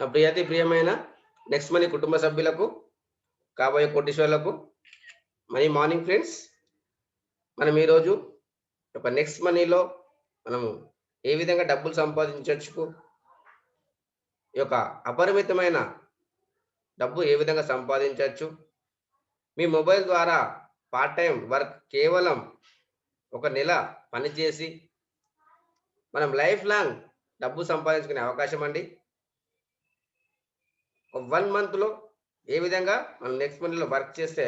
నా ప్రియాతి ప్రియమైన next money కుటుంబ సభ్యులకు కాబోయే కోటీశ్వర్లకు మనీ మార్నింగ్ ఫ్రెండ్స్ మనం ఈరోజు ఒక నెక్స్ట్ మనీలో మనము ఏ విధంగా డబ్బులు సంపాదించవచ్చు ఈ యొక్క అపరిమితమైన డబ్బు ఏ విధంగా సంపాదించవచ్చు మీ మొబైల్ ద్వారా పార్ట్ టైం వర్క్ కేవలం ఒక నెల పనిచేసి మనం లైఫ్ లాంగ్ డబ్బు సంపాదించుకునే అవకాశం అండి. వన్ మంత్లో ఏ విధంగా మనం నెక్స్ట్ మంత్లో వర్క్ చేస్తే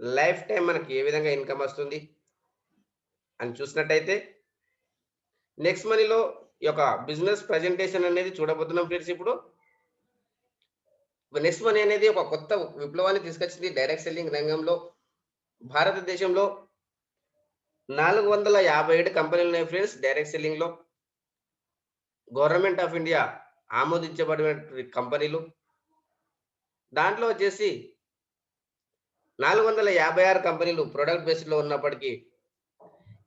లైఫ్ టైం మనకి ఏ విధంగా ఇన్కమ్ వస్తుంది అని చూసినట్టయితే నెక్స్ట్ మనీలో ఈ యొక్క బిజినెస్ ప్రజెంటేషన్ అనేది చూడబోతున్నాం ఫ్రెండ్స్ ఇప్పుడు. నెక్స్ట్ మనీ అనేది ఒక కొత్త విప్లవాన్ని తీసుకొచ్చింది డైరెక్ట్ సెల్లింగ్ రంగంలో భారతదేశంలో నాలుగు వందల యాభై ఏడు కంపెనీలు ఉన్నాయి ఫ్రెండ్స్ డైరెక్ట్ సెల్లింగ్లో గవర్నమెంట్ ఆఫ్ ఇండియా ఆమోదించబడిన కంపెనీలు దాంట్లో వచ్చేసి నాలుగు వందల యాభై ఆరు కంపెనీలు ప్రొడక్ట్ బేస్డ్లో ఉన్నప్పటికీ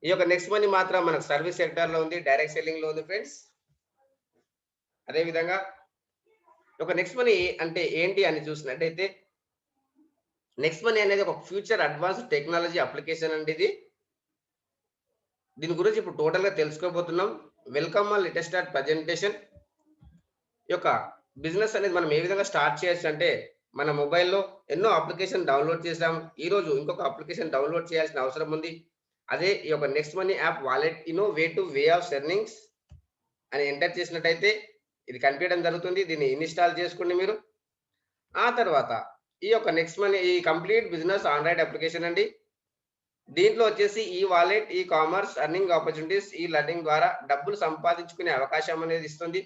ఈ యొక్క నెక్స్ట్ మనీ మాత్రం మనకు సర్వీస్ సెక్టర్లో ఉంది డైరెక్ట్ సెల్లింగ్లో ఉంది ఫ్రెండ్స్ అదేవిధంగా ఒక నెక్స్ట్ మనీ అంటే ఏంటి అని చూసినట్టయితే నెక్స్ట్ మనీ అనేది ఒక ఫ్యూచర్ అడ్వాన్స్ టెక్నాలజీ అప్లికేషన్ అండి ఇది. దీని గురించి ఇప్పుడు టోటల్గా తెలుసుకోబోతున్నాం. వెల్కమ్ ఆల్ లేటెస్ట్ ప్రజెంటేషన్ ఈ యొక్క బిజినెస్ అనేది మనం ఏ విధంగా స్టార్ట్ చేయొచ్చు అంటే మన మొబైల్లో ఎన్నో అప్లికేషన్ డౌన్లోడ్ చేసాము ఈరోజు ఇంకొక అప్లికేషన్ డౌన్లోడ్ చేయాల్సిన అవసరం ఉంది. అదే ఈ యొక్క next money app wallet Eno way to way of earnings అని ఎంటర్ చేసినట్టయితే ఇది కనిపించడం జరుగుతుంది. దీన్ని ఇన్స్టాల్ చేసుకోండి మీరు. ఆ తర్వాత ఈ యొక్క నెక్స్ట్ మనీ ఈ కంప్లీట్ బిజినెస్ ఆండ్రాయిడ్ అప్లికేషన్ అండి. దీంట్లో వచ్చేసి e wallet e commerce earning opportunities e learning ద్వారా డబ్బులు సంపాదించుకునే అవకాశం అనేది ఇస్తుంది.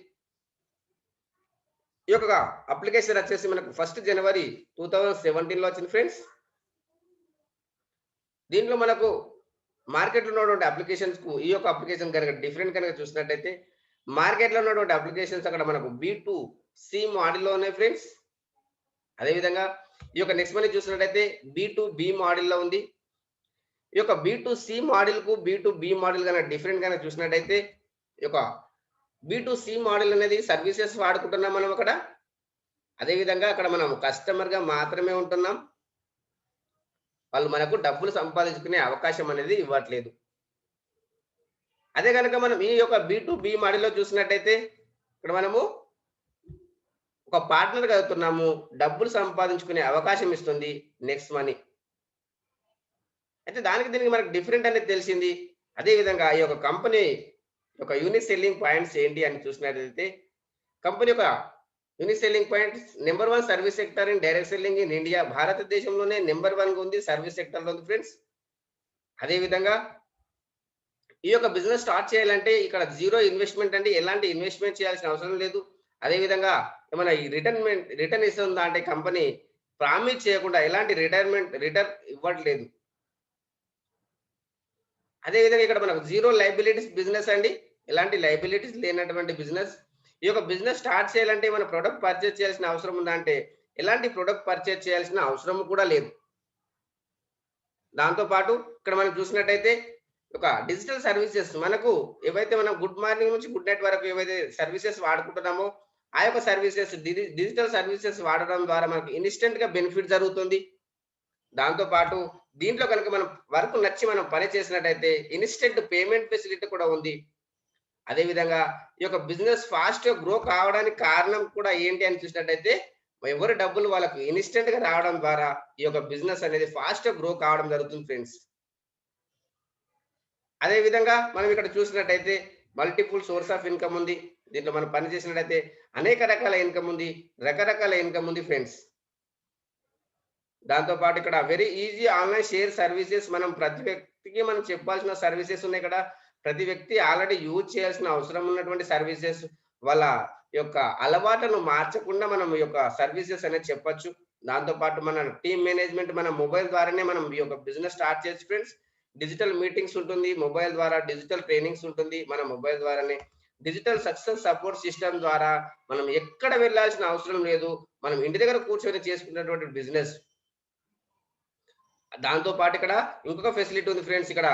ఈ యొక్క అప్లికేషన్ వచ్చేసి మనకు ఫస్ట్ జనవరి టూ థౌజండ్ సెవెంటీన్లో వచ్చింది ఫ్రెండ్స్ దీంట్లో మనకు మార్కెట్లో ఉన్నటువంటి అప్లికేషన్స్కు ఈ యొక్క అప్లికేషన్ కనుక డిఫరెంట్ కనుక చూసినట్టయితే మార్కెట్లో ఉన్నటువంటి అప్లికేషన్స్ అక్కడ మనకు బీ టూ సి మోడల్లో ఉన్నాయి ఫ్రెండ్స్ అదేవిధంగా ఈ యొక్క నెక్స్ట్ మనీ చూసినట్టయితే బీ టు బి మోడల్లో ఉంది. ఈ యొక్క బి టు సి మోడల్కు బి టు బి మోడల్ కనుక డిఫరెంట్ కనుక చూసినట్టయితే ఈ యొక్క బి టు సి మోడల్ అనేది సర్వీసెస్ వాడుకుంటున్నాం మనం అక్కడ. అదేవిధంగా అక్కడ మనం కస్టమర్గా మాత్రమే ఉంటున్నాం. వాళ్ళు మనకు డబ్బులు సంపాదించుకునే అవకాశం అనేది ఇవ్వట్లేదు. అదే కనుక మనం ఈ యొక్క బి టు బి మోడల్లో చూసినట్టయితే ఇక్కడ మనము ఒక పార్ట్నర్ కలుగుతున్నాము. డబ్బులు సంపాదించుకునే అవకాశం ఇస్తుంది. నెక్స్ట్ మనీ అయితే దానికి దీనికి మనకు డిఫరెంట్ అనేది తెలిసింది. అదేవిధంగా ఈ యొక్క కంపెనీ యొక్క యూనిట్ సెల్లింగ్ పాయింట్స్ ఏంటి అని చూసినట్లయితే కంపెనీ యొక్క unit selling points number one service sector in direct selling in India భారతదేశంలోనే నెంబర్ వన్ ఉంది సర్వీస్ సెక్టర్లో ఉంది ఫ్రెండ్స్ అదేవిధంగా ఈ యొక్క బిజినెస్ స్టార్ట్ చేయాలంటే ఇక్కడ జీరో ఇన్వెస్ట్మెంట్ అంటే ఎలాంటి ఇన్వెస్ట్మెంట్ చేయాల్సిన అవసరం లేదు. అదేవిధంగా ఏమైనా ఈ రిటర్న్మెంట్ రిటర్న్ ఇస్తుందా అంటే కంపెనీ ప్రామిస్ చేయకుండా ఎలాంటి రిటైర్మెంట్ రిటర్న్ ఇవ్వట్లేదు. అదేవిధంగా ఇక్కడ మనకు జీరో లైబిలిటీస్ బిజినెస్ అండి. ఎలాంటి లైబిలిటీస్ లేనటువంటి బిజినెస్ ఈ యొక్క బిజినెస్ స్టార్ట్ చేయాలంటే మన ప్రొడక్ట్ పర్చేస్ చేయాల్సిన అవసరం ఉందా అంటే ఎలాంటి ప్రొడక్ట్ పర్చేస్ చేయాల్సిన అవసరం కూడా లేదు. దాంతోపాటు ఇక్కడ మనం చూసినట్టయితే ఒక డిజిటల్ సర్వీసెస్ మనకు ఏవైతే మనం గుడ్ మార్నింగ్ నుంచి గుడ్ నైట్ వరకు ఏవైతే సర్వీసెస్ వాడుకుంటున్నామో ఆ యొక్క సర్వీసెస్ డిజిటల్ సర్వీసెస్ వాడడం ద్వారా మనకు ఇన్స్టెంట్గా బెనిఫిట్ జరుగుతుంది. దాంతో పాటు దీంట్లో కనుక మనం వర్క్ నచ్చి మనం పని చేసినట్టయితే ఇన్స్టెంట్ పేమెంట్ ఫెసిలిటీ కూడా ఉంది. అదేవిధంగా ఈ యొక్క బిజినెస్ ఫాస్ట్గా గ్రో కావడానికి కారణం కూడా ఏంటి అని చూసినట్టయితే ఎవరి డబ్బులు వాళ్ళకు ఇన్స్టెంట్గా రావడం ద్వారా ఈ యొక్క బిజినెస్ అనేది ఫాస్ట్గా గ్రో కావడం జరుగుతుంది ఫ్రెండ్స్. అదేవిధంగా మనం ఇక్కడ చూసినట్టయితే మల్టిపుల్ సోర్స్ ఆఫ్ ఇన్కమ్ ఉంది. దీంట్లో మనం పని చేసినట్టయితే అనేక రకాల ఇన్కమ్ ఉంది రకరకాల ఇన్కమ్ ఉంది ఫ్రెండ్స్. దాంతో పాటు ఇక్కడ very easy online share services మనం ప్రతి వ్యక్తికి మనం చెప్పాల్సిన సర్వీసెస్ ఉన్నాయి ఇక్కడ ప్రతి వ్యక్తి ఆల్రెడీ యూజ్ చేయాల్సిన అవసరం ఉన్నటువంటి సర్వీసెస్ వాళ్ళ యొక్క అలవాట్లను మార్చకుండా మనం ఈ యొక్క సర్వీసెస్ అనేది చెప్పొచ్చు. దాంతోపాటు మన టీమ్ మేనేజ్మెంట్ మన మొబైల్ ద్వారానే మనం ఈ యొక్క బిజినెస్ స్టార్ట్ చేయొచ్చు ఫ్రెండ్స్. డిజిటల్ మీటింగ్స్ ఉంటుంది మొబైల్ ద్వారా డిజిటల్ ట్రైనింగ్స్ ఉంటుంది. మన మొబైల్ ద్వారానే డిజిటల్ సక్సెస్ సపోర్ట్ సిస్టమ్ ద్వారా మనం ఎక్కడ వెళ్ళాల్సిన అవసరం లేదు. మనం ఇంటి దగ్గర కూర్చొని చేసుకున్నటువంటి బిజినెస్. దాంతో పాటు ఇక్కడ ఇంకొక ఫెసిలిటీ ఉంది ఫ్రెండ్స్. ఇక్కడ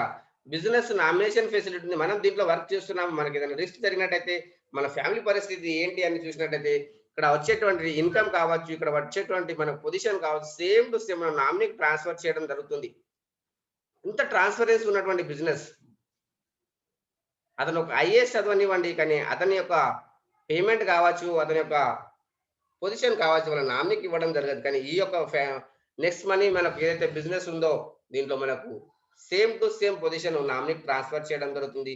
బిజినెస్ నామినేషన్ ఫెసిలిటీ ఉంది. మనం దీంట్లో వర్క్ చేస్తున్నాం మనకి ఏదైనా రిస్క్ జరిగినట్టయితే మన ఫ్యామిలీ పరిస్థితి ఏంటి అని చూసినట్టయితే ఇక్కడ వచ్చేటువంటి ఇన్కమ్ కావచ్చు ఇక్కడ వచ్చేటువంటి మన పొజిషన్ కావచ్చు సేమ్ టు సేమ్ మనం నామినీకి ట్రాన్స్ఫర్ చేయడం జరుగుతుంది. ఇంత ట్రాన్స్ఫరెన్సీ ఉన్నటువంటి బిజినెస్. అతను ఒక ఐఏఎస్ చదవనివ్వండి కానీ అతని యొక్క పేమెంట్ కావచ్చు అతని యొక్క పొజిషన్ కావచ్చు మన నామినీకి ఇవ్వడం జరగదు. కానీ ఈ యొక్క నెక్స్ట్ మనీ మనకు ఏదైతే బిజినెస్ ఉందో దీంట్లో మనకు సేమ్ టు సేమ్ పొజిషన్ నామినీకి ట్రాన్స్ఫర్ చేయడం జరుగుతుంది.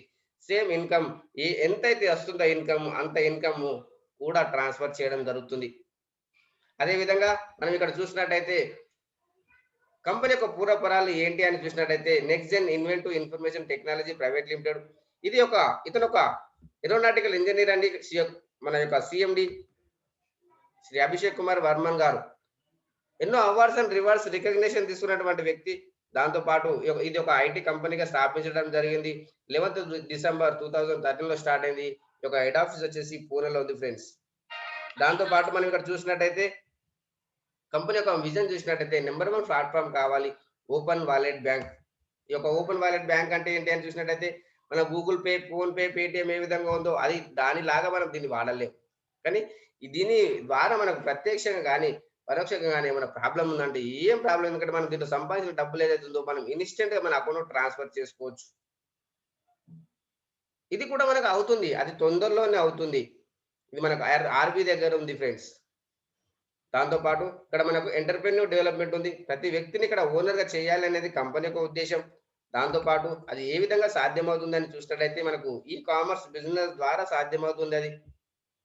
సేమ్ ఇన్కమ్ ఏ ఎంతైతే వస్తుందో ఇన్కమ్ అంత ఇన్కమ్ కూడా ట్రాన్స్ఫర్ చేయడం జరుగుతుంది. అదేవిధంగా మనం ఇక్కడ చూసినట్టయితే కంపెనీ యొక్క పూర్వపరాలు ఏంటి అని చూసినట్టయితే Next Gen Invent information technology private limited ఇది ఒక ఇతను ఒక ఏరోనాటికల్ ఇంజనీర్ అండి. మన యొక్క సిఎండి శ్రీ అభిషేక్ కుమార్ వర్మన్ గారు. ఎన్నో అవార్డ్స్ అండ్ రివార్డ్స్ రికగ్నిషన్ తీసుకున్నటువంటి వ్యక్తి. దాంతో పాటు ఇది ఒక ఐటీ కంపెనీగా స్థాపించడం జరిగింది. లెవెన్త్ డిసెంబర్ టూ థౌజండ్ థర్టీన్లో స్టార్ట్ అయింది. ఈ యొక్క హెడ్ ఆఫీస్ వచ్చేసి పూణేలో ఉంది ఫ్రెండ్స్. దాంతో పాటు మనం ఇక్కడ చూసినట్టయితే కంపెనీ యొక్క విజన్ చూసినట్టయితే నెంబర్ వన్ ప్లాట్ఫామ్ కావాలి ఓపెన్ వాలెట్ బ్యాంక్. ఈ యొక్క ఓపెన్ వాలెట్ బ్యాంక్ అంటే ఏంటి అని చూసినట్టయితే మన Google pay phone pay Paytm ఏ విధంగా ఉందో అది దానిలాగా మనం దీన్ని వాడలేం. కానీ దీని ద్వారా మనకు ప్రత్యక్షంగా కానీ పరోక్షంగా కానీ ఏమైనా ప్రాబ్లం ఉందంటే ఏం ప్రాబ్లం? ఎందుకంటే మనం దీంట్లో సంపాదించిన డబ్బులు ఏదైతే ఉందో మనం ఇన్స్టెంట్గా మన అకౌంట్ ట్రాన్స్ఫర్ చేసుకోవచ్చు. ఇది కూడా మనకు అవుతుంది. అది తొందరలోనే అవుతుంది. ఇది మనకు ఆర్బీ దగ్గర ఉంది ఫ్రెండ్స్. దాంతో పాటు ఇక్కడ మనకు ఎంటర్ప్రెన్యూర్ డెవలప్మెంట్ ఉంది. ప్రతి వ్యక్తిని ఇక్కడ ఓనర్గా చేయాలి అనేది కంపెనీ యొక్క ఉద్దేశం. దాంతో పాటు అది ఏ విధంగా సాధ్యమవుతుందని చూసినట్లయితే మనకు ఈ కామర్స్ బిజినెస్ ద్వారా సాధ్యమవుతుంది అది.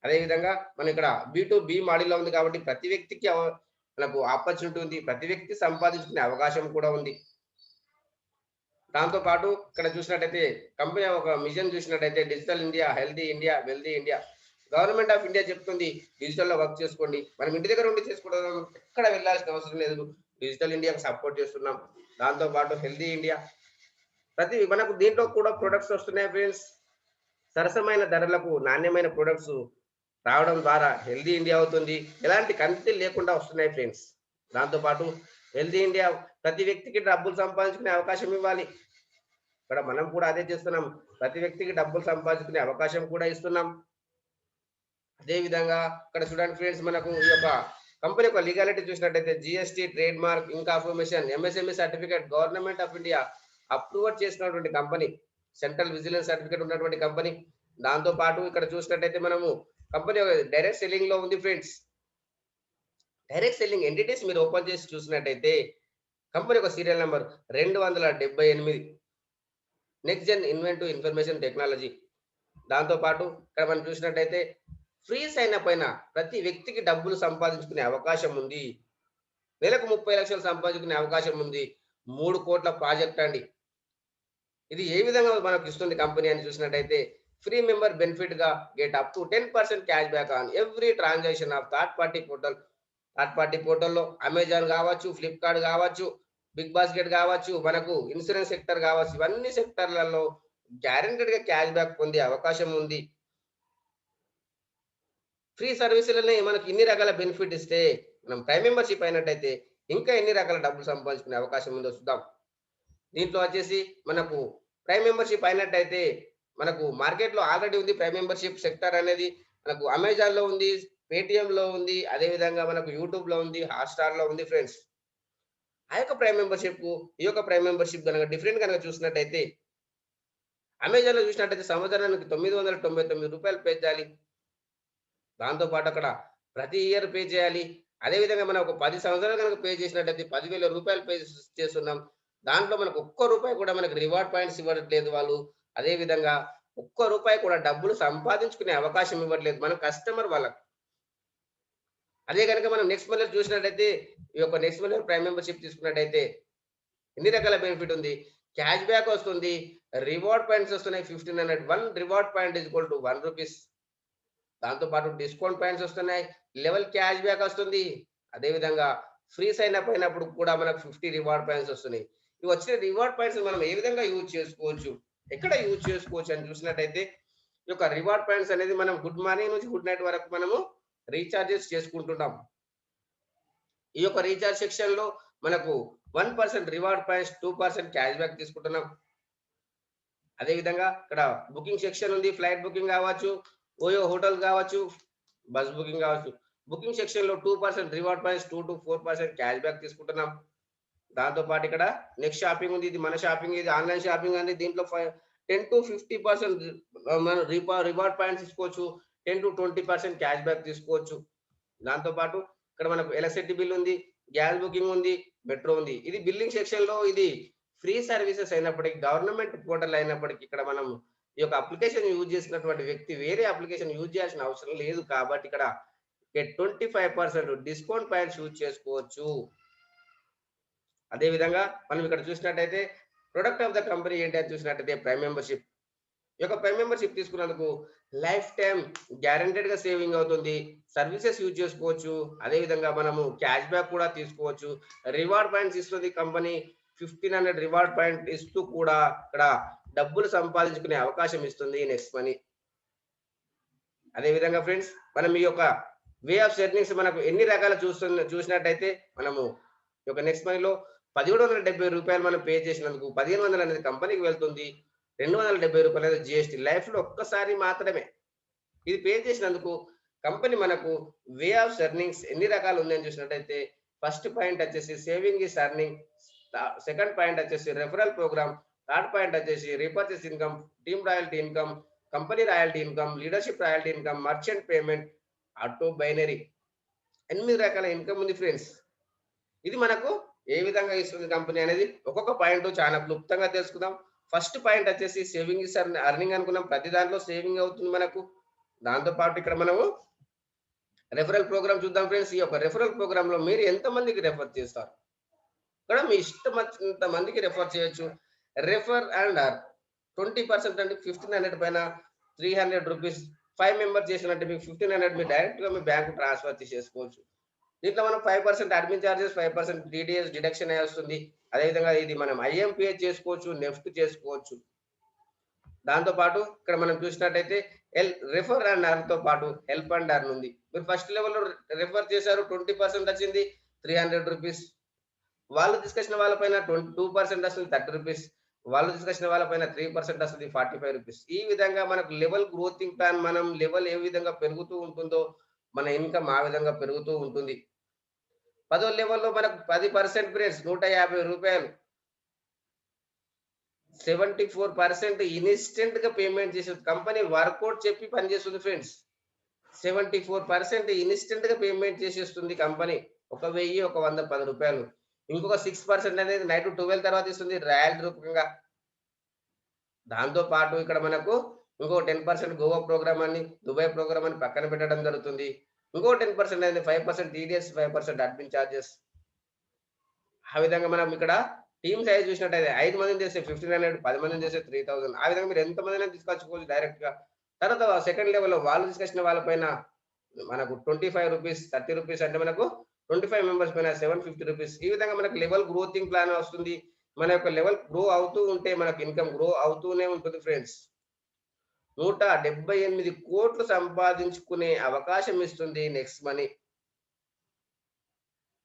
అదేవిధంగా మనం ఇక్కడ బి టు బి మోడల్లో ఉంది కాబట్టి ప్రతి వ్యక్తికి మనకు ఆపర్చునిటీ ఉంది. ప్రతి వ్యక్తి సంపాదించుకునే అవకాశం కూడా ఉంది. దాంతో పాటు ఇక్కడ చూసినట్టయితే కంపెనీ ఒక మిషన్ చూసినట్టయితే digital India healthy India wealthy India government of India చెప్తుంది డిజిటల్లో వర్క్ చేసుకోండి. మనం ఇంటి దగ్గర ఉండి చేసుకోవడం ఎక్కడ వెళ్ళాల్సిన అవసరం లేదు. డిజిటల్ ఇండియాకి సపోర్ట్ చేస్తున్నాం. దాంతో పాటు హెల్దీ ఇండియా ప్రతి మనకు దీంట్లో కూడా ప్రొడక్ట్స్ వస్తున్నాయి ఫ్రెండ్స్ సరసమైన ధరలకు నాణ్యమైన ప్రొడక్ట్స్ రావడం ద్వారా హెల్దీ ఇండియా అవుతుంది. ఎలాంటి కల్తీ లేకుండా వస్తున్నాయి ఫ్రెండ్స్. దాంతో పాటు హెల్దీ ఇండియా ప్రతి వ్యక్తికి డబ్బులు సంపాదించుకునే అవకాశం ఇవ్వాలి. ఇక్కడ మనం కూడా అదే చేస్తున్నాం. ప్రతి వ్యక్తికి డబ్బులు సంపాదించుకునే అవకాశం కూడా ఇస్తున్నాం. అదే విధంగా ఇక్కడ చూడండి ఫ్రెండ్స్ మనకు ఈ యొక్క కంపెనీ యొక్క లీగాలిటీ చూసినట్టయితే జిఎస్టి ట్రేడ్ మార్క్ ఇంకా information MSME certificate government of India approval చేసినటువంటి కంపెనీ సెంట్రల్ విజిలెన్స్ సర్టిఫికేట్ ఉన్నటువంటి కంపెనీ. దాంతో పాటు ఇక్కడ చూసినట్టయితే మనము కంపెనీ డైరెక్ట్ సెల్లింగ్లో ఉంది ఫ్రెండ్స్ డైరెక్ట్ సెల్లింగ్ ఎంటిటీస్ మీరు ఓపెన్ చేసి చూసినట్టయితే కంపెనీ యొక్క సీరియల్ నెంబర్ రెండు వందల డెబ్బై ఎనిమిది. Next Gen Invent information technology దాంతో పాటు ఇక్కడ మనం చూసినట్టయితే ఫ్రీస్ అయిన పైన ప్రతి వ్యక్తికి డబ్బులు సంపాదించుకునే అవకాశం ఉంది. నెలకు ముప్పై లక్షలు సంపాదించుకునే అవకాశం ఉంది. మూడు కోట్ల ప్రాజెక్ట్ అండి. ఇది ఏ విధంగా మనకు ఇస్తుంది కంపెనీ అని చూసినట్టయితే free member బెనిఫిట్గా get up to ten percent cash back on every transaction of third party portal third party పోర్టల్లో అమెజాన్ కావచ్చు ఫ్లిప్కార్ట్ కావచ్చు బిగ్ బాస్కెట్ కావచ్చు మనకు ఇన్సూరెన్స్ సెక్టర్ కావచ్చు ఇవన్నీ సెక్టర్లలో గ్యారెంటెడ్గా క్యాష్ బ్యాక్ పొందే అవకాశం ఉంది. ఫ్రీ సర్వీసులనే మనకు ఇన్ని రకాల బెనిఫిట్ ఇస్తే మనం ప్రైమ్ మెంబర్షిప్ అయినట్టయితే ఇంకా ఎన్ని రకాల డబ్బులు సంపాదించుకునే అవకాశం ఉందో చూద్దాం. దీంట్లో వచ్చేసి మనకు ప్రైమ్ మెంబర్షిప్ అయినట్టయితే మనకు మార్కెట్లో ఆల్రెడీ ఉంది ప్రైమ్ మెంబర్షిప్ సెక్టర్ అనేది మనకు అమెజాన్లో ఉంది పేటిఎం లో ఉంది అదే విధంగా మనకు యూట్యూబ్లో ఉంది హాట్స్టార్లో ఉంది ఫ్రెండ్స్ ఆ యొక్క ప్రైమ్ మెంబర్షిప్కు ఈ యొక్క ప్రైమ్ మెంబర్షిప్ కనుక డిఫరెంట్ కనుక చూసినట్టయితే అమెజాన్లో చూసినట్టయితే సంవత్సరానికి తొమ్మిది వందల తొంభై తొమ్మిది రూపాయలు పే చేయాలి. దాంతో పాటు అక్కడ ప్రతి ఇయర్ పే చేయాలి. అదే విధంగా మనం ఒక పది సంవత్సరాలు కనుక పే చేసినట్టయితే పదివేల రూపాయలు పే చేస్తున్నాం. దాంట్లో మనకు ఒక్క రూపాయి కూడా మనకు రివార్డ్ పాయింట్స్ ఇవ్వట్లేదు వాళ్ళు. అదేవిధంగా ఒక్క రూపాయి కూడా డబ్బులు సంపాదించుకునే అవకాశం ఇవ్వట్లేదు మనం కస్టమర్ వాళ్ళకు. అదే కనుక మనం నెక్స్ట్ మంత్ చూసినట్టయితే ఈ యొక్క నెక్స్ట్ మంత్ ప్రైమ్ మెంబర్షిప్ తీసుకున్నట్టయితే ఎన్ని రకాల బెనిఫిట్ ఉంది? క్యాష్ బ్యాక్ వస్తుంది రివార్డ్ పాయింట్స్ వస్తున్నాయి fifteen hundred. One reward point is equal to one rupees. దాంతో పాటు డిస్కౌంట్ పాయింట్స్ వస్తున్నాయి లెవెల్ క్యాష్ బ్యాక్ వస్తుంది. అదేవిధంగా ఫ్రీ సైన్ అప్ అయినప్పుడు కూడా మనకు ఫిఫ్టీ రివార్డ్ పాయింట్స్ వస్తున్నాయి. ఇవి వచ్చిన రివార్డ్ పాయింట్స్ మనం ఏ విధంగా యూజ్ చేసుకోవచ్చు? ఎక్కడ యూజ్ చేసుకోవచ్చు అని చూసినట్టయితే ఈ యొక్క రివార్డ్ పాయింట్స్ అనేది మనం గుడ్ మార్నింగ్ నుంచి గుడ్ నైట్ వరకు మనము రీఛార్జెస్ చేసుకుంటున్నాం ఈ యొక్క రీఛార్జ్ సెక్షన్లో మనకు one percent reward points two percent cash back తీసుకుంటున్నాం. అదేవిధంగా ఇక్కడ బుకింగ్ సెక్షన్ ఉంది ఫ్లైట్ బుకింగ్ కావచ్చు ఓయో హోటల్ కావచ్చు బస్ బుకింగ్ కావచ్చు. బుకింగ్ సెక్షన్లో two percent reward points two to four percent cash back తీసుకుంటున్నాం. దాంతో పాటు ఇక్కడ నెక్స్ట్ షాపింగ్ ఉంది ఇది మన షాపింగ్ ఇది ఆన్లైన్ షాపింగ్ అంటే దీంట్లో టెన్ టు ఫిఫ్టీ పర్సెంట్ మనం రివార్డ్ పాయింట్స్ తీసుకోవచ్చు ten to twenty percent cash back తీసుకోవచ్చు. దాంతో పాటు ఇక్కడ మనకు ఎలక్ట్రిసిటీ బిల్ ఉంది గ్యాస్ బుకింగ్ ఉంది మెట్రో ఉంది. ఇది బిల్లింగ్ సెక్షన్లో ఇది ఫ్రీ సర్వీసెస్ అయినప్పటికీ గవర్నమెంట్ పోర్టల్ అయినప్పటికీ ఇక్కడ మనం ఈ యొక్క అప్లికేషన్ యూజ్ చేసినటువంటి వ్యక్తి వేరే అప్లికేషన్ యూజ్ చేయాల్సిన అవసరం లేదు. కాబట్టి ఇక్కడ twenty five percent discount points use చేసుకోవచ్చు. అదేవిధంగా మనం ఇక్కడ చూసినట్టయితే ప్రొడక్ట్ ఆఫ్ ద కంపెనీ ఏంటి అని చూసినట్టయితే ప్రైమ్ మెంబర్షిప్ ఈ యొక్క ప్రైమ్ మెంబర్షిప్ తీసుకున్నందుకు లైఫ్ టైం గ్యారంటెడ్గా సేవింగ్ అవుతుంది. సర్వీసెస్ యూజ్ చేసుకోవచ్చు. అదే విధంగా మనము క్యాష్ బ్యాక్ కూడా తీసుకోవచ్చు. రివార్డ్ పాయింట్స్ ఇస్తుంది company fifteen hundred reward point ఇస్తూ కూడా ఇక్కడ డబ్బులు సంపాదించుకునే అవకాశం ఇస్తుంది నెక్స్ట్ మనీ అదేవిధంగా ఫ్రెండ్స్ మనం ఈ యొక్క వే ఆఫ్ సెర్నింగ్స్ మనకు ఎన్ని రకాల చూస్తున్న చూసినట్టయితే మనము ఈ యొక్క నెక్స్ట్ మనీలో పదిహేడు వందల డెబ్బై రూపాయలు మనం పే చేసినందుకు పదిహేను వందలు అనేది కంపెనీకి వెళ్తుంది. రెండు వందల డెబ్బై రూపాయలు అనేది జిఎస్టీ లైఫ్లో ఒక్కసారి మాత్రమే. ఇది పే చేసినందుకు కంపెనీ మనకు వే ఆఫ్ సర్నింగ్స్ ఎన్ని రకాలు ఉందని చూసినట్టయితే ఫస్ట్ పాయింట్ వచ్చేసి saving is earning second point వచ్చేసి రెఫరల్ ప్రోగ్రామ్ థర్డ్ పాయింట్ వచ్చేసి repurchase income team royalty income company royalty income leadership royalty income merchant payment auto binary ఎనిమిది రకాల ఇన్కమ్ ఉంది ఫ్రెండ్స్ ఇది మనకు ఏ విధంగా ఇస్తుంది కంపెనీ అనేది? ఒక్కొక్క పాయింట్ చాలా క్లుప్తంగా తెలుసుకుందాం. ఫస్ట్ పాయింట్ వచ్చేసి సేవింగ్ ఇస్ అర్నింగ్ అనుకున్నాం. ప్రతి దాంట్లో సేవింగ్ అవుతుంది మనకు. దాంతో పాటు ఇక్కడ మనము రెఫరల్ ప్రోగ్రామ్ చూద్దాం ఫ్రెండ్స్ ఈ యొక్క రెఫరల్ ప్రోగ్రామ్లో మీరు ఎంత మందికి రెఫర్ చేస్తారు? ఇక్కడ మీ ఇష్టం మందికి రెఫర్ చేయొచ్చు. Refer and earn twenty percent అంటే ఫిఫ్టీన్ హండ్రెడ్ పైన three hundred rupees five members చేసినట్టు మీకు ఫిఫ్టీన్ హండ్రెడ్ మీరు డైరెక్ట్గా మీ బ్యాంకు ట్రాన్స్ఫర్ చేసుకోవచ్చు దీంట్లో మనం five percent admin charges five percent DDS deduction వస్తుంది అదేవిధంగా ఇది మనం ఐఎంపిఎస్ చేసుకోవచ్చు నెఫ్ట్ చేసుకోవచ్చు. దాంతో పాటు ఇక్కడ మనం చూసినట్టయితే ఎల్ రిఫర్ అండ్ అర్న్తో పాటు హెల్ప్ అండ్ అర్న్ ఉంది. మీరు ఫస్ట్ లెవెల్లో రిఫర్ చేశారు ట్వంటీ పర్సెంట్ వచ్చింది త్రీ హండ్రెడ్ రూపీస్ వాళ్ళు తీసుకొచ్చిన వాళ్ళపైన ట్వంటీ టూ పర్సెంట్ వస్తుంది థర్టీ రూపీస్ వాళ్ళు తీసుకొచ్చిన వాళ్ళపైన త్రీ పర్సెంట్ వస్తుంది ఫార్టీ ఫైవ్ రూపీస్ ఈ విధంగా మనకు లెవెల్ గ్రోతింగ్ ప్లాన్ మనం లెవెల్ ఏ విధంగా పెరుగుతూ ఉంటుందో మన ఇన్కమ్ ఆ విధంగా పెరుగుతూ ఉంటుంది. పదో లెవెల్లో మనకు పది పర్సెంట్ గ్రేడ్స్ నూట యాభై రూపాయలు. సెవెంటీ ఫోర్ పర్సెంట్ ఇన్స్టెంట్గా పేమెంట్ చేసే కంపెనీ వర్కౌట్ చెప్పి పనిచేస్తుంది ఫ్రెండ్స్. సెవెంటీ ఫోర్ పర్సెంట్ ఇన్స్టెంట్గా పేమెంట్ చేసేస్తుంది కంపెనీ. ఒక వెయ్యి ఒక వంద పది రూపాయలు. ఇంకొక సిక్స్ పర్సెంట్ అనేది నైట్ ట్వెల్వ్ తర్వాత ఇస్తుంది. రాయల్ రూపంగా దాంతో పాటు ఇక్కడ మనకు ఇంకో టెన్ పర్సెంట్ గోవా ప్రోగ్రామ్ అని దుబాయ్ ప్రోగ్రామ్ అని పక్కన పెట్టడం జరుగుతుంది. ఇంకో టెన్ పర్సెంట్ అనేది five percent TDS five percent admin charges. ఆ విధంగా మనం ఇక్కడ టీమ్ సైజ్ చూసినట్టయితే ఐదు మందిని చేస్తే ఫిఫ్టీన్ హండ్రెడ్ పది మందిని చేస్తే త్రీ థౌసండ్. ఆ విధంగా మీరు ఎంత మందిని తీసుకొచ్చుకోవచ్చు డైరెక్ట్గా తర్వాత సెకండ్ లెవెల్లో వాళ్ళు తీసుకొచ్చిన వాళ్ళపైన మనకు twenty five rupees thirty rupees అంటే మనకు ట్వంటీ ఫైవ్ మెంబర్స్ పైన సెవెన్ ఫిఫ్టీ రూపీస్. ఈ విధంగా మనకు లెవెల్ గ్రోతింగ్ ప్లాన్ వస్తుంది. మన యొక్క లెవెల్ గ్రో అవుతూ ఉంటే మనకు ఇన్కమ్ గ్రో అవుతూనే ఉంటుంది ఫ్రెండ్స్. నూట డెబ్బై ఎనిమిది కోట్లు సంపాదించుకునే అవకాశం ఇస్తుంది నెక్స్ట్ మనీ.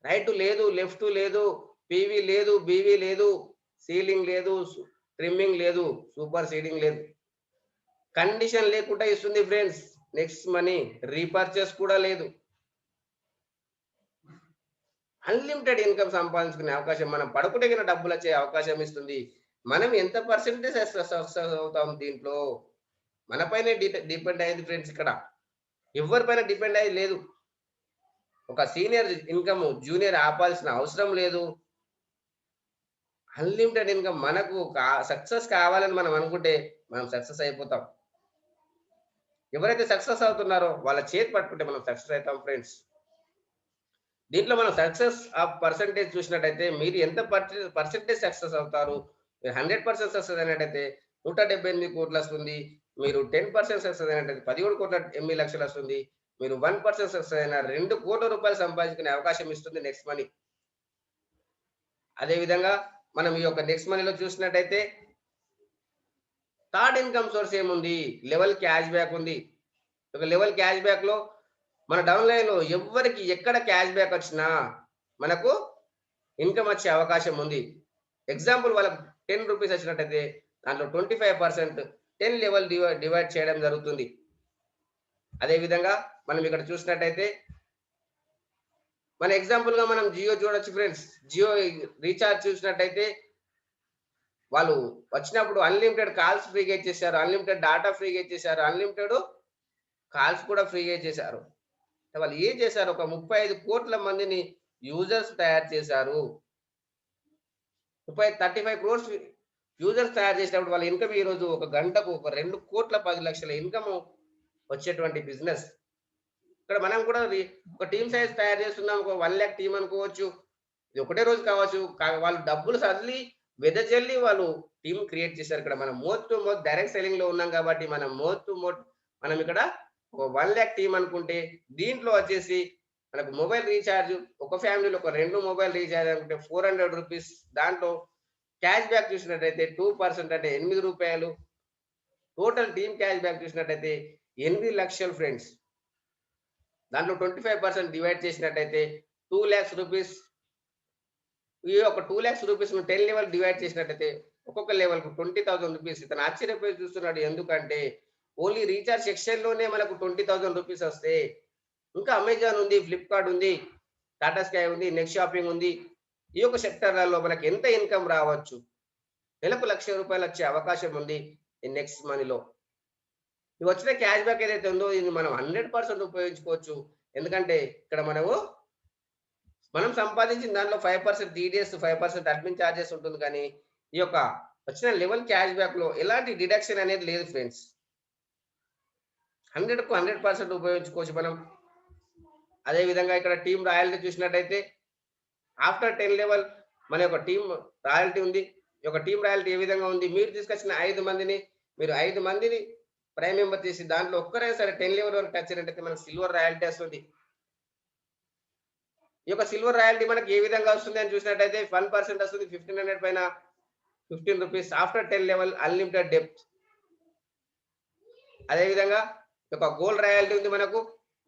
రైట్ లేదు లెఫ్ట్ లేదు పీవీ లేదు బీవీ లేదు సీలింగ్ లేదు ట్రిమ్మింగ్ లేదు సూపర్ సీడింగ్ లేదు. కండిషన్ లేకుండా ఇస్తుంది ఫ్రెండ్స్ నెక్స్ట్ మనీ రీపర్చేస్ కూడా లేదు. అన్లిమిటెడ్ ఇన్కమ్ సంపాదించుకునే అవకాశం మనం పడుకుటగిన డబ్బులు వచ్చే అవకాశం ఇస్తుంది. మనం ఎంత పర్సెంటేజ్ సక్సెస్ అవుతాం దీంట్లో? మనపైనే డిపెండ్ అయ్యింది ఫ్రెండ్స్ ఇక్కడ. ఎవరిపైన డిపెండ్ అయ్యేది లేదు. ఒక సీనియర్ ఇన్కమ్ జూనియర్ ఆపాల్సిన అవసరం లేదు. అన్లిమిటెడ్ ఇన్కమ్ మనకు సక్సెస్ కావాలని మనం అనుకుంటే మనం సక్సెస్ అయిపోతాం. ఎవరైతే సక్సెస్ అవుతున్నారో వాళ్ళ చేతి పట్టుకుంటే మనం సక్సెస్ అవుతాం ఫ్రెండ్స్. దీంట్లో మనం సక్సెస్ ఆఫ్ పర్సంటేజ్ చూసినట్టయితే మీరు ఎంత పర్సెంటేజ్ సక్సెస్ అవుతారు? మీరు హండ్రెడ్ పర్సెంట్ సక్సెస్ అయినట్టయితే నూట డెబ్బై ఎనిమిది కోట్లు వస్తుంది మీరు టెన్ పర్సెంట్ సక్సెస్ అయినట్టు పదిహేడు కోట్ల ఎనిమిది లక్షలు వస్తుంది. మీరు వన్ పర్సెంట్ సక్సెస్ అయినా రెండు కోట్ల రూపాయలు సంపాదించుకునే అవకాశం ఇస్తుంది నెక్స్ట్ మనీ అదేవిధంగా మనం ఈ యొక్క నెక్స్ట్ మనీలో చూసినట్టయితే థర్డ్ ఇన్కమ్ సోర్స్ ఏముంది? లెవెల్ క్యాష్ బ్యాక్ ఉంది. ఒక లెవెల్ క్యాష్ బ్యాక్లో మన డౌన్ లైన్లో ఎవరికి ఎక్కడ క్యాష్ బ్యాక్ వచ్చినా మనకు ఇన్కమ్ వచ్చే అవకాశం ఉంది. ఎగ్జాంపుల్ వాళ్ళకి టెన్ రూపీస్ వచ్చినట్టయితే దాంట్లో twenty five percent ten level divide చేయడం జరుగుతుంది. అదేవిధంగా మనం ఇక్కడ చూసినట్టయితే మన ఎగ్జాంపుల్గా మనం జియో చూడొచ్చు ఫ్రెండ్స్ జియో రీఛార్జ్ చూసినట్టయితే వాళ్ళు వచ్చినప్పుడు అన్లిమిటెడ్ కాల్స్ ఫ్రీగా ఇచ్చేసారు అన్లిమిటెడ్ డాటా ఫ్రీగా ఇచ్చేసారు అన్లిమిటెడ్ కాల్స్ కూడా ఫ్రీగా ఇచ్చేసారు వాళ్ళు ఏం చేశారు? ఒక ముప్పై ఐదు కోట్ల మందిని యూజర్స్ తయారు చేశారు. ముప్పై థర్టీ ఫైవ్ క్రోర్స్ యూజర్స్ తయారు చేసినప్పుడు వాళ్ళ ఇన్కమ్ ఈ రోజు ఒక గంటకు ఒక రెండు కోట్ల పది లక్షల ఇన్కమ్ వచ్చేటువంటి బిజినెస్. ఇక్కడ మనం కూడా ఒక టీమ్ సైజ్ తయారు చేస్తున్నాం ఒక వన్ ల్యాక్ టీం అనుకోవచ్చు. ఇది ఒకటే రోజు కావచ్చు. వాళ్ళు డబ్బులు సర్లి వెదజల్లి వాళ్ళు టీం క్రియేట్ చేశారు. ఇక్కడ మనం మోత్ టు మోత్ డైరెక్ట్ సెల్లింగ్లో ఉన్నాం కాబట్టి మనం మోత్ టు మోత్ మనం ఇక్కడ ఒక వన్ ల్యాక్ టీం అనుకుంటే దీంట్లో వచ్చేసి మనకు మొబైల్ రీఛార్జ్ ఒక ఫ్యామిలీలో ఒక రెండు మొబైల్ రీఛార్జ్ అనుకుంటే ఫోర్ హండ్రెడ్ రూపీస్ దాంట్లో క్యాష్ బ్యాక్ చూసినట్టయితే టూ పర్సెంట్ అంటే ఎనిమిది రూపాయలు. టోటల్ టీమ్ క్యాష్ బ్యాక్ చూసినట్టయితే ఎనిమిది లక్షలు ఫ్రెండ్స్. దాంట్లో ట్వంటీ ఫైవ్ పర్సెంట్ డివైడ్ చేసినట్టయితే టూ ల్యాక్స్ రూపీస్. ఈ ఒక two lakhs rupees ten level divide చేసినట్టయితే ఒక్కొక్క లెవెల్కు ట్వంటీ థౌసండ్ రూపీస్. ఇతను ఆశ్చర్యపోయి చూస్తున్నాడు ఎందుకంటే ఓన్లీ రీఛార్జ్ సెక్షన్లోనే మనకు ట్వంటీ థౌసండ్ రూపీస్ వస్తే. ఇంకా అమెజాన్ ఉంది ఫ్లిప్కార్ట్ ఉంది టాటా స్కై ఉంది నెక్స్ట్ షాపింగ్ ఉంది. ఈ యొక్క సెక్టర్లలో మనకి ఎంత ఇన్కమ్ రావచ్చు? నెలకు లక్ష రూపాయలు వచ్చే అవకాశం ఉంది ఈ నెక్స్ట్ మనీలో ఇది వచ్చిన క్యాష్ బ్యాక్ ఏదైతే ఉందో ఇది మనం హండ్రెడ్ పర్సెంట్ ఉపయోగించుకోవచ్చు. ఎందుకంటే ఇక్కడ మనము మనం సంపాదించిన దాంట్లో five percent TDS five percent admin charges ఉంటుంది కానీ ఈ యొక్క వచ్చిన లెవెల్ క్యాష్ బ్యాక్లో ఎలాంటి డిడక్షన్ అనేది లేదు ఫ్రెండ్స్ హండ్రెడ్కు హండ్రెడ్ పర్సెంట్ ఉపయోగించుకోవచ్చు మనం. అదే విధంగా ఇక్కడ టీమ్ రాయల్టీ చూసినట్టయితే ఆఫ్టర్ టెన్ లెవెల్ మన యొక్క టీం రాయల్టీ ఉంది. ఈ యొక్క టీం రాయల్టీ ఏ విధంగా ఉంది? మీరు తీసుకొచ్చిన ఐదు మందిని మీరు ఐదు మందిని ప్రైమ్ మెంబర్ చేసి దాంట్లో ఒక్కరైనా సరే టెన్ లెవెల్ వరకు టచ్ అయినట్టయితే మనకు సిల్వర్ రాయల్టీ వస్తుంది. ఈ యొక్క సిల్వర్ రాయల్టీ మనకి ఏ విధంగా వస్తుంది అని చూసినట్టయితే వన్ పర్సెంట్ వస్తుంది ఫిఫ్టీన్ హండ్రెడ్ పైన fifteen rupees after ten level unlimited depth అదేవిధంగా ఒక ఈ యొక్క గోల్డ్ రాయల్టీ ఉంది మనకు.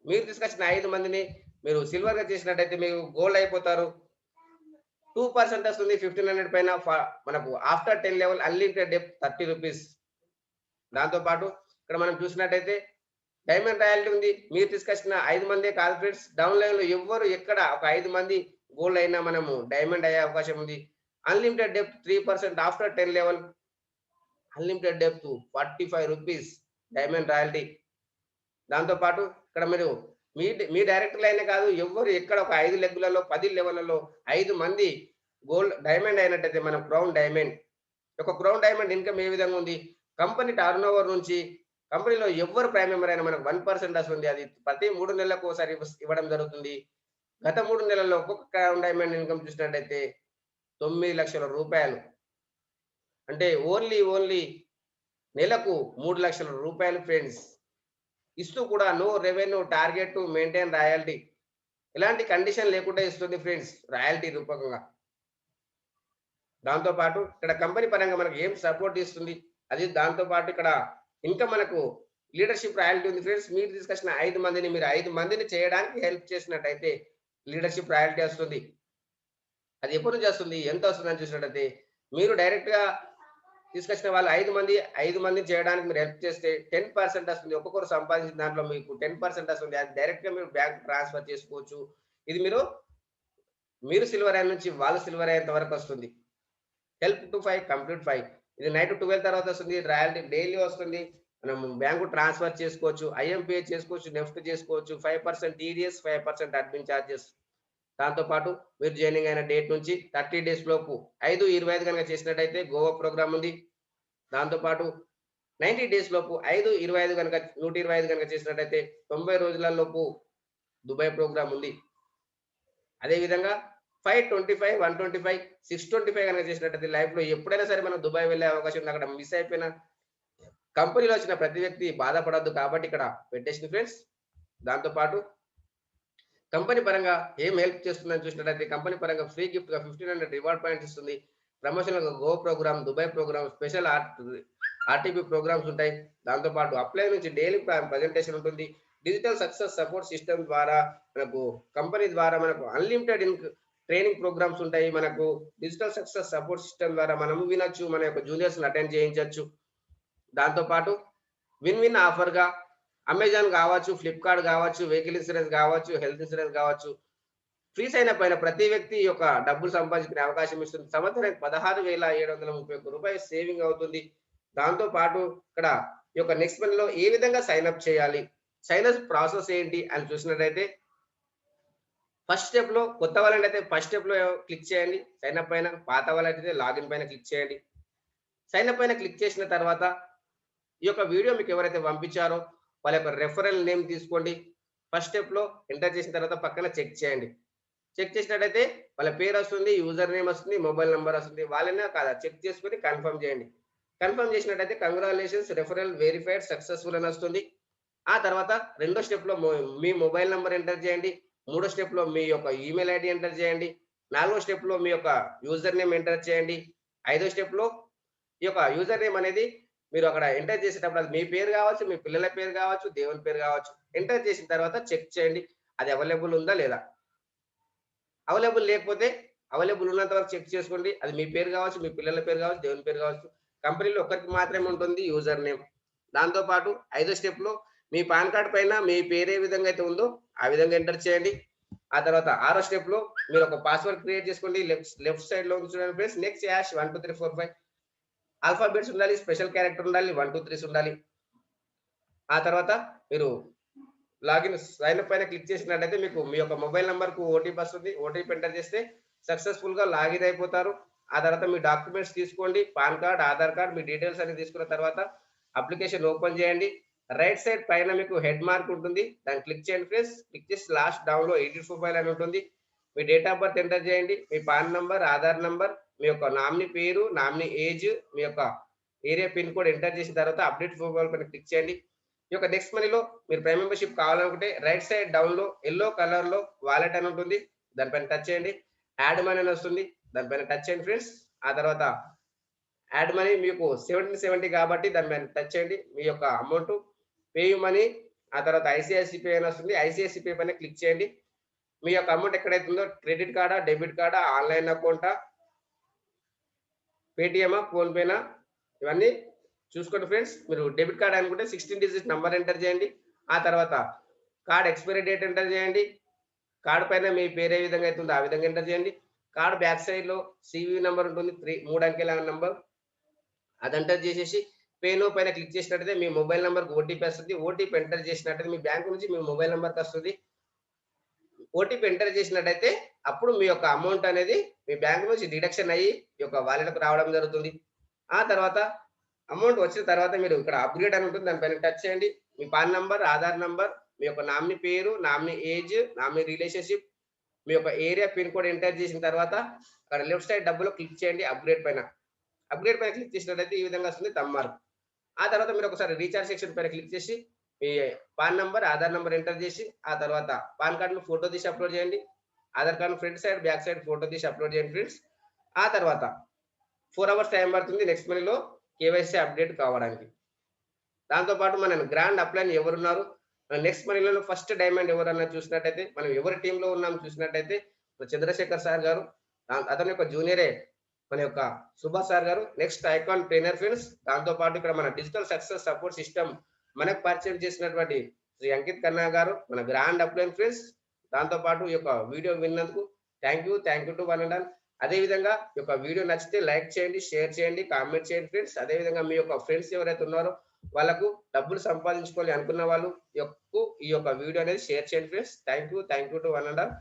మీరు తీసుకొచ్చిన ఐదు మందిని మీరు సిల్వర్గా చేసినట్టయితే మీరు గోల్డ్ అయిపోతారు. టూ పర్సెంట్ వస్తుంది ఫిఫ్టీన్ హండ్రెడ్ పైన ఫ- మనకు after ten level unlimited depth thirty rupees దాంతో పాటు ఇక్కడ మనం చూసినట్టయితే డైమండ్ రాయల్టీ ఉంది. మీరు తీసుకొచ్చిన ఐదు మంది కాల్ఫ్రెండ్స్ డౌన్ లైన్లో ఎవ్వరు ఎక్కడ ఒక ఐదు మంది గోల్డ్ అయినా మనము డైమండ్ అయ్యే అవకాశం ఉంది. Unlimited depth three percent after ten level unlimited depth forty five rupees diamond royalty దాంతో పాటు ఇక్కడ మీరు మీ మీ డైరెక్టర్లు అయినా కాదు ఎవరు ఎక్కడ ఒక ఐదు లెగ్గులలో పది లెవెల్లో ఐదు మంది గోల్డ్ డైమండ్ అయినట్టయితే మనం క్రౌన్ డైమండ్. ఒక క్రౌన్ డైమండ్ ఇన్కమ్ ఏ విధంగా ఉంది? కంపెనీ టర్న్ ఓవర్ నుంచి కంపెనీలో ఎవ్వరు ప్రైమ్ మెంబర్ అయినా మనకు వన్ పర్సెంట్ వస్తుంది. అది ప్రతి మూడు నెలలకు ఒకసారి ఇవ్వడం జరుగుతుంది. గత మూడు నెలల్లో ఒక్కొక్క క్రౌన్ డైమండ్ ఇన్కమ్ చూసినట్టయితే తొమ్మిది లక్షల రూపాయలు. అంటే ఓన్లీ ఓన్లీ నెలకు మూడు లక్షల రూపాయలు ఫ్రెండ్స్. ఇస్తూ కూడా no revenue target maintain royalty ఎలాంటి కండిషన్ లేకుండా ఇస్తుంది ఫ్రెండ్స్ రాయల్టీ రూపకంగా. దాంతో పాటు ఇక్కడ కంపెనీ పరంగా మనకు ఏం సపోర్ట్ ఇస్తుంది? అది దాంతో పాటు ఇక్కడ ఇంకా మనకు లీడర్షిప్ రాయల్టీ ఉంది ఫ్రెండ్స్ మీరు తీసుకొచ్చిన ఐదు మందిని మీరు ఐదు మందిని చేయడానికి హెల్ప్ చేసినట్టయితే లీడర్షిప్ రాయల్టీ వస్తుంది. అది ఎప్పుడు నుంచి వస్తుంది? ఎంత వస్తుంది అని చూసినట్టయితే మీరు డైరెక్ట్గా తీసుకొచ్చిన వాళ్ళు ఐదు మంది ఐదు మందిని చేయడానికి మీరు హెల్ప్ చేస్తే టెన్ పర్సెంట్ వస్తుంది ఒక్కొక్కరు సంపాదించిన దాంట్లో మీకు టెన్ పర్సెంట్ వస్తుంది అది డైరెక్ట్గా మీరు బ్యాంక్ ట్రాన్స్ఫర్ చేసుకోవచ్చు. ఇది మీరు మీరు సిల్వర్ అయ్యే నుంచి వాళ్ళు సిల్వర్ అయ్యేంత వరకు వస్తుంది. Help to five complete five ఇది నైట్ ట్వెల్వ్ తర్వాత వస్తుంది రాయల్టీ డైలీ వస్తుంది. మనం బ్యాంకు ట్రాన్స్ఫర్ చేసుకోవచ్చు ఐఎంపీఏ చేసుకోవచ్చు నెఫ్ట్ చేసుకోవచ్చు five percent TDS five percent admin charges దాంతో పాటు మీరు జాయినింగ్ అయిన డేట్ నుంచి థర్టీ డేస్ లోపు ఐదు ఇరవై ఐదు కనుక చేసినట్టయితే గోవా ప్రోగ్రామ్ ఉంది. దాంతో పాటు నైన్టీ డేస్ లోపు ఐదు ఇరవై ఐదు కనుక నూట ఇరవై ఐదు కనుక చేసినట్టయితే తొంభై రోజుల లోపు దుబాయ్ ప్రోగ్రామ్ ఉంది. అదే విధంగా five twenty five one twenty five six twenty five కనుక చేసినట్టయితే లైఫ్లో ఎప్పుడైనా సరే మనం దుబాయ్ వెళ్ళే అవకాశం ఉంది. అక్కడ మిస్ అయిపోయిన కంపెనీలో వచ్చిన ప్రతి వ్యక్తి బాధపడద్దు కాబట్టి ఇక్కడ పెట్టేసింది ఫ్రెండ్స్ దాంతోపాటు కంపెనీ పరంగా ఏం హెల్ప్ చేస్తుందని చూసినట్లయితే కంపెనీ పరంగా ఫ్రీ గిఫ్ట్గా ఫిఫ్టీన్ హండ్రెడ్ రివార్డ్ పాయింట్స్ ఇస్తుంది. Promotion go program Dubai program special RTP programs ఉంటాయి. దాంతో పాటు అప్లై నుంచి డైలీ ప్రజెంటేషన్ ఉంటుంది. డిజిటల్ సక్సెస్ సపోర్ట్ సిస్టమ్ ద్వారా మనకు కంపెనీ ద్వారా మనకు అన్లిమిటెడ్ ట్రైనింగ్ ప్రోగ్రామ్స్ ఉంటాయి. మనకు డిజిటల్ సక్సెస్ సపోర్ట్ సిస్టమ్ ద్వారా మనము వినొచ్చు మన యొక్క జూనియర్స్ అటెండ్ చేయించవచ్చు దాంతోపాటు విన్ విన్ ఆఫర్గా అమెజాన్ కావచ్చు ఫ్లిప్కార్ట్ కావచ్చు వెహికల్ ఇన్సూరెన్స్ కావచ్చు హెల్త్ ఇన్సూరెన్స్ కావచ్చు. ఫ్రీస్ అయిన పైన ప్రతి వ్యక్తి యొక్క డబ్బులు సంపాదించుకునే అవకాశం ఇస్తుంది. సంవత్సరానికి పదహారు వేల ఏడు వందల ముప్పై ఒక్క రూపాయలు సేవింగ్ అవుతుంది. దాంతో పాటు ఇక్కడ ఈ యొక్క నెక్స్ట్ మంత్లో ఏ విధంగా సైన్ అప్ చేయాలి? సైన్ అప్ ప్రాసెస్ ఏంటి అని చూసినట్టయితే ఫస్ట్ స్టెప్లో కొత్త అయితే ఫస్ట్ స్టెప్లో క్లిక్ చేయండి. సైన్ అప్ పైన పాత వాళ్ళైతే లాగిన్ పైన క్లిక్ చేయండి. సైన్ అప్ పైన క్లిక్ చేసిన తర్వాత ఈ యొక్క వీడియో మీకు ఎవరైతే పంపించారో వాళ్ళ యొక్క రెఫరల్ నేమ్ తీసుకోండి. ఫస్ట్ స్టెప్లో ఎంటర్ చేసిన తర్వాత పక్కన చెక్ చేయండి. చెక్ చేసినట్టయితే వాళ్ళ పేరు వస్తుంది యూజర్ నేమ్ వస్తుంది మొబైల్ నెంబర్ వస్తుంది. వాళ్ళనే కాదా చెక్ చేసుకుని కన్ఫర్మ్ చేయండి. కన్ఫర్మ్ చేసినట్టయితే కంగ్రాచులేషన్స్ రెఫరల్ వెరిఫైడ్ సక్సెస్ఫుల్ అని వస్తుంది. ఆ తర్వాత రెండో స్టెప్లో మీ మొబైల్ నెంబర్ ఎంటర్ చేయండి. మూడో స్టెప్లో మీ యొక్క ఈమెయిల్ ఐడి ఎంటర్ చేయండి. నాలుగో స్టెప్లో మీ యొక్క యూజర్ నేమ్ ఎంటర్ చేయండి. ఐదో స్టెప్లో ఈ యొక్క యూజర్ నేమ్ అనేది మీరు అక్కడ ఎంటర్ చేసేటప్పుడు అది మీ పేరు కావచ్చు మీ పిల్లల పేరు కావచ్చు దేవుని పేరు కావచ్చు ఎంటర్ చేసిన తర్వాత చెక్ చేయండి అది అవైలబుల్ ఉందా లేదా? అవైలబుల్ లేకపోతే అవైలబుల్ ఉన్నంత వరకు చెక్ చేసుకోండి అది మీ పేరు కావచ్చు మీ పిల్లల పేరు కావచ్చు దేవుని పేరు కావచ్చు. కంపెనీలో ఒక్కరికి మాత్రమే ఉంటుంది యూజర్ నేమ్ దాంతో పాటు ఐదో స్టెప్లో మీ పాన్ కార్డ్ పైన మీ పేరు ఏ విధంగా అయితే ఉందో ఆ విధంగా ఎంటర్ చేయండి. ఆ తర్వాత ఆరో స్టెప్లో మీరు ఒక పాస్వర్డ్ క్రియేట్ చేసుకోండి లెఫ్ట్ లెఫ్ట్ సైడ్లో ఉంది చూడండి friends next hash one two three four five alphabets ఉండాలి స్పెషల్ క్యారెక్టర్ ఉండాలి వన్ టూ త్రీస్ ఉండాలి. ఆ తర్వాత మీరు లాగిన్ సైన్ అప్ పైన క్లిక్ చేసినట్టయితే మీకు మీ యొక్క మొబైల్ నెంబర్కు ఓటీపీ వస్తుంది. ఓటీపీ ఎంటర్ చేస్తే సక్సెస్ఫుల్గా లాగిన్ అయిపోతారు. ఆ తర్వాత మీ డాక్యుమెంట్స్ తీసుకోండి పాన్ కార్డ్ ఆధార్ కార్డ్ మీ డీటెయిల్స్ అన్ని తీసుకున్న తర్వాత అప్లికేషన్ ఓపెన్ చేయండి. రైట్ సైడ్ పైన మీకు హెడ్ మార్క్ ఉంటుంది. దాన్ని క్లిక్ చేయండి ఫ్రెండ్స్. క్లిక్ చేసి లాస్ట్ డౌన్లో ఎయిటీ ఎడిట్ ప్రొఫైల్ అని ఉంటుంది. మీ డేట్ ఆఫ్ బర్త్ ఎంటర్ చేయండి? మీ పాన్ నంబర్ ఆధార్ నంబర్ మీ యొక్క నామినీ పేరు నామినీ ఏజ్ మీ యొక్క ఏరియా పిన్ కోడ్ ఎంటర్ చేసిన తర్వాత అప్డేట్ ఫోన్ పైన క్లిక్ చేయండి. ఈ యొక్క నెక్స్ట్ మనీలో మీరు ప్రైమ్ మెంబర్షిప్ కావాలనుకుంటే రైట్ సైడ్ డౌన్లో ఎల్లో కలర్లో వాలెట్ అని ఉంటుంది. దానిపైన టచ్ చేయండి. యాడ్ మనీ అని వస్తుంది. దానిపైన టచ్ చేయండి ఫ్రెండ్స్ ఆ తర్వాత యాడ్ మనీ మీకు సెవెంటీ సెవెంటీ కాబట్టి దానిపైన టచ్ చేయండి. మీ యొక్క అమౌంట్ పే మనీ ఆ తర్వాత ఐసిఐసి పే అని వస్తుంది. ఐసిఐసి పే పైన క్లిక్ చేయండి. మీ యొక్క అమౌంట్ ఎక్కడైతుందో క్రెడిట్ కార్డా డెబిట్ కార్డా ఆన్లైన్ అకౌంటా పేటిఎమా ఫోన్పేనా? ఇవన్నీ చూసుకోండి ఫ్రెండ్స్. మీరు డెబిట్ కార్డ్ అనుకుంటే సిక్స్టీన్ డిజిట్ నెంబర్ ఎంటర్ చేయండి. ఆ తర్వాత కార్డ్ ఎక్స్పైరీ డేట్ ఎంటర్ చేయండి. కార్డ్ పైన మీ పేరు ఏ విధంగా అవుతుందో ఆ విధంగా ఎంటర్ చేయండి. కార్డ్ బ్యాక్ సైడ్లో సివి నెంబర్ ఉంటుంది. త్రీ మూడు అంకెల నెంబర్. అది ఎంటర్ చేసేసి పేను పైన క్లిక్ చేసినట్టయితే మీ మొబైల్ నెంబర్కి ఓటీపీ వస్తుంది. ఓటీపీ ఎంటర్ చేసినట్టయితే మీ బ్యాంక్ నుంచి మీ మొబైల్ నెంబర్కి వస్తుంది. ఓటీపీ ఎంటర్ చేసినట్టయితే అప్పుడు మీ యొక్క అమౌంట్ అనేది మీ బ్యాంక్ నుంచి డిడక్షన్ అయ్యి ఈ యొక్క వాలెట్కు రావడం జరుగుతుంది. ఆ తర్వాత అమౌంట్ వచ్చిన తర్వాత మీరు ఇక్కడ అప్గ్రేడ్ అని ఉంటుంది దానిపైన టచ్ చేయండి. మీ పాన్ నంబర్ ఆధార్ నంబర్ మీ యొక్క నామినీ పేరు నామినీ ఏజ్ నామినీ రిలేషన్షిప్ మీ యొక్క ఏరియా పిన్ కోడ్ ఎంటర్ చేసిన తర్వాత అక్కడ లెఫ్ట్ సైడ్ డబ్బులో క్లిక్ చేయండి అప్గ్రేడ్ పైన. అప్గ్రేడ్ పైన క్లిక్ చేసినట్లయితే ఈ విధంగా వస్తుంది తమ్మార్ ఆ తర్వాత మీరు ఒకసారి రీఛార్జ్ సెక్షన్ పైన క్లిక్ చేసి మీ PAN number Aadhaar number enter చేసి ఆ తర్వాత పాన్ కార్డును ఫోటో తీసి అప్లోడ్ చేయండి. Aadhaar card front side back side photo తీసి అప్లోడ్ చేయండి ఫ్రెండ్స్. ఆ తర్వాత ఫోర్ అవర్స్ టైం పడుతుంది నెక్స్ట్ మనీలో కేవైసీ అప్డేట్ కావడానికి. దాంతోపాటు మనం మన గ్రాండ్ అప్లైన్ ఎవరున్నారు? నెక్స్ట్ మనీలో ఫస్ట్ డైమండ్ ఎవరన్నా చూసినట్టయితే మనం ఎవరి టీంలో ఉన్నాం చూసినట్టయితే చంద్రశేఖర్ సార్ గారు అతని యొక్క జూనియరే మన యొక్క సుభాష్ సార్ గారు నెక్స్ట్ ఐకాన్ ట్రైనర్ ఫ్రెండ్స్. దాంతోపాటు ఇక్కడ మన డిజిటల్ సక్సెస్ సపోర్ట్ సిస్టమ్ మనకు పరిచయం చేసినటువంటి శ్రీ అంకిత్ కన్నా గారు మన గ్రాండ్ అప్లైన్ ఫ్రెండ్స్ దాంతో పాటు ఈ యొక్క వీడియో విన్నందుకు thank you thank you to one and all అదే విధంగా ఈ యొక్క వీడియో నచ్చితే లైక్ చేయండి షేర్ చేయండి కామెంట్ చేయండి ఫ్రెండ్స్ అదే విధంగా మీ యొక్క ఫ్రెండ్స్ ఎవరైతే ఉన్నారో వాళ్ళకు డబ్బులు సంపాదించుకోవాలి అనుకున్న వాళ్ళు యొక్క ఈ యొక్క వీడియో అనేది షేర్ చేయండి friends thank you thank you to one and all